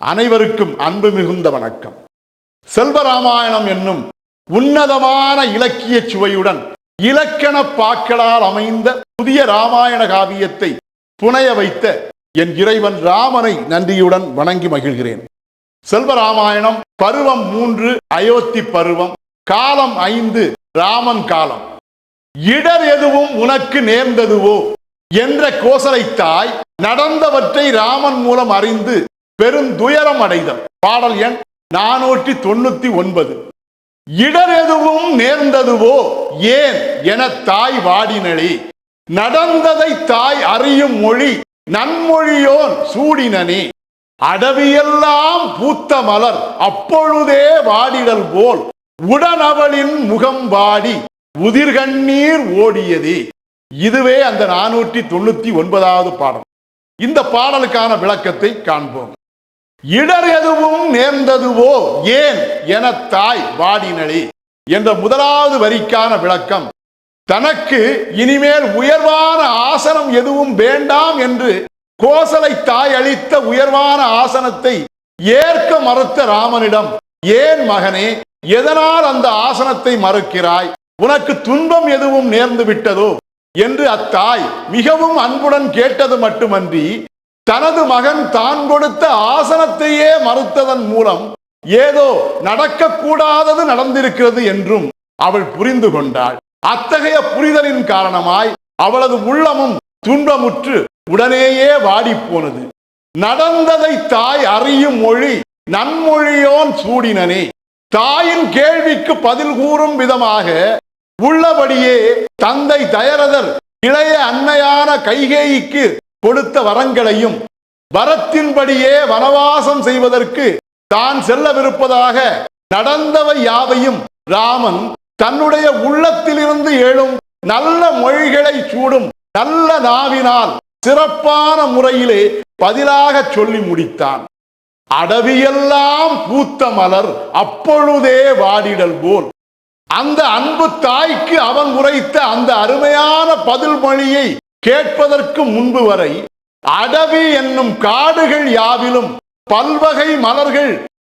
அனைவருக்கும் அன்பு மிகுந்த வணக்கம். செல்வராமாயணம் என்னும் உன்னதமான இலக்கிய சுவையுடன் இலக்கண பாக்களால் அமைந்த புதிய ராமாயண காவியத்தை புனைய வைத்த என் இறைவன் ராமனை நன்றியுடன் வணங்கி மகிழ்கிறேன். செல்வராமாயணம் பருவம் மூன்று அயோத்தி பருவம் காலம் ஐந்து ராமன் காலம். இடர் எதுவும் உனக்கு நேர்ந்ததுவோ? என்ற கோசலை தாய் நடந்தவற்றை ராமன் மூலம் அறிந்து பெருந்துயரம் அடைதல். பாடல் எண் நானூற்றி தொண்ணூத்தி ஒன்பது. இடர் எதுவும் நேர்ந்ததுவோ ஏன் என தாய் வாடினளே. நடந்ததை தாய் அறியும் மொழி நன்மொழியோன் சூடினனே. அடவியெல்லாம் பூத்த மலர் அப்பொழுதே வாடிடல் போல் உடனவளின் முகம் வாடி உதிர்கண்ணீர் ஓடியதே. இதுவே அந்த நானூற்றி தொண்ணூத்தி ஒன்பதாவது பாடல். இந்த பாடலுக்கான விளக்கத்தை காண்போம். இடர் எதுவும் நேர்ந்ததுவோ ஏன் என தாய் வாடினடி என்ற முதலாவது வரிக்கான விளக்கம். தனக்கு இனிமேல் உயர்வான ஆசனம் எதுவும் வேண்டாம் என்று கோசலை தாய் அளித்த உயர்வான ஆசனத்தை ஏற்க மறுத்த ராமனிடம் ஏன் மகனே எதனால் அந்த ஆசனத்தை மறுக்கிறாய்? உனக்கு துன்பம் எதுவும் நேர்ந்து விட்டதோ என்று அத்தாய் மிகவும் அன்புடன் கேட்டது மட்டுமன்றி தனது மகன் தான் கொடுத்த ஆசனத்தையே மறுத்ததன் மூலம் ஏதோ நடக்கக்கூடாதது நடந்திருக்கிறது என்றும் அவள் புரிந்து கொண்டாள். அத்தகைய புரிதலின் காரணமாய் அவளது உள்ளமும் துன்பமுற்று உடனேயே வாடிப் போனது நடந்ததை தாய் அறியும் மொழி நன்மொழியோன் சூடினனே. தாயின் கேள்விக்கு பதில் கூறும் விதமாக உள்ளபடியே தந்தை தயரதர் இளைய அன்னையான கைகேயிக்கு கொடுத்த வரங்களையும் வரத்தின்படியே வனவாசம் செய்வதற்கு தான் செல்லவிருப்பதாக நடந்தவை யாவையும் ராமன் தன்னுடைய உள்ளத்திலிருந்து எழும் நல்ல மொழிகளை சூடும் நல்ல நாவினால் சிறப்பான முறையிலே பதிலாக சொல்லி முடித்தான். அடவியெல்லாம் பூத்த மலர் அப்பொழுதே வாடிடல் போல். அந்த அன்பு தாய்க்கு அவன் உரைத்த அந்த அருமையான பதில் மொழியை கேட்பதற்கு முன்பு வரை அடவி என்னும் காடுகள் யாவிலும் பல்வகை மலர்கள்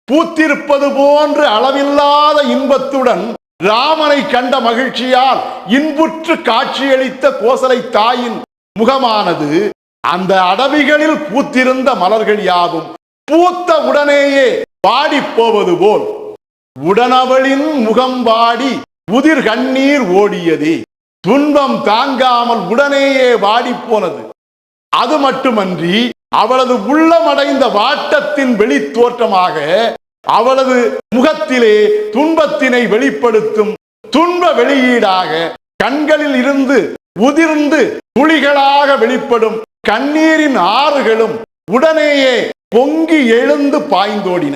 பூத்திருப்பது போன்று அளவில்லாத இன்பத்துடன் ராமனை கண்ட மகிழ்ச்சியால் இன்புற்று காட்சியளித்த கோசலை தாயின் முகமானது அந்த அடவிகளில் பூத்திருந்த மலர்கள் யாவும் பூத்த உடனேயே பாடிப் போவது போல். உடனவளின் முகம் பாடி உதிர் கண்ணீர் ஓடியது. துன்பம் தாங்காமல் உடனேயே வாடி போனது. அது மட்டுமன்றி அவளது உள்ளமடைந்த வாட்டத்தின் வெளித்தோற்றமாக அவளது முகத்திலே துன்பத்தினை வெளிப்படுத்தும் துன்ப வெளியீடாக கண்களில் இருந்து உதிர்ந்து துளிகளாக வெளிப்படும் கண்ணீரின் ஆறுகளும் உடனேயே பொங்கி எழுந்து பாய்ந்தோடின.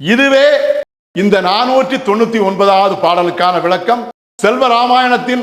இதுவே இந்த நானூற்றி தொண்ணூத்தி ஒன்பதாவது பாடலுக்கான விளக்கம். செல்வ ராமாயணத்தின்